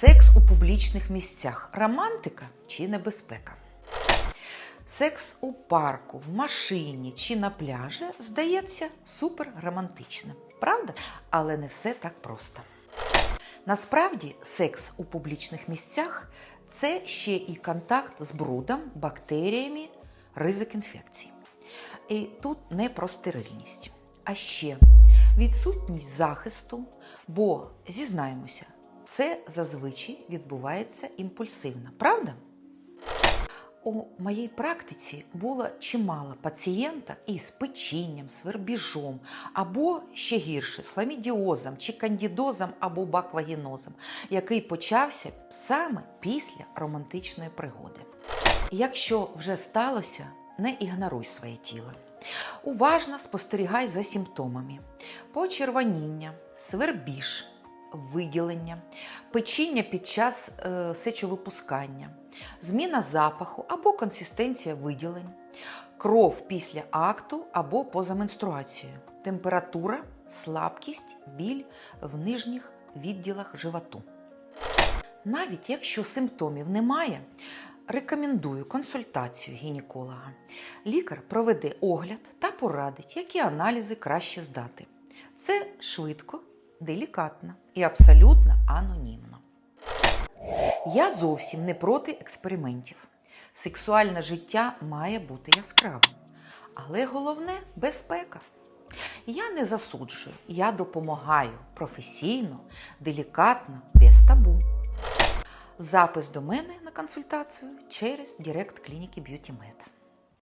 Секс у публічних місцях романтика чи небезпека? Секс у парку, в машині чи на пляжі здається супер романтичним, правда? Але не все так просто. Насправді, секс у публічних місцях це ще і контакт з брудом, бактеріями, ризик інфекцій. І тут не про стерильність, а ще відсутність захисту, бо зізнаємося, це зазвичай відбувається імпульсивно, правда? У моїй практиці було чимало пацієнта із печінням, свербіжом, або ще гірше з хламідіозом чи кандідозом або баквагінозом, який почався саме після романтичної пригоди. Якщо вже сталося, не ігноруй своє тіло. Уважно спостерігай за симптомами: почервоніння, свербіж, виділення, печіння під час е, сечовипускання, зміна запаху або консистенція виділень, кров після акту або поза менструацією, температура, слабкість, біль в нижніх відділах животу. Навіть якщо симптомів немає, рекомендую консультацію гінеколога. Лікар проведе огляд та порадить, які аналізи краще здати. Це швидко, делікатно і абсолютно анонімно. Я зовсім не проти експериментів. Сексуальне життя має бути яскравим. Але головне безпека. Я не засуджую, я допомагаю професійно, делікатно, без табу. Запис до мене на консультацію через Директ клініки Beauty Med.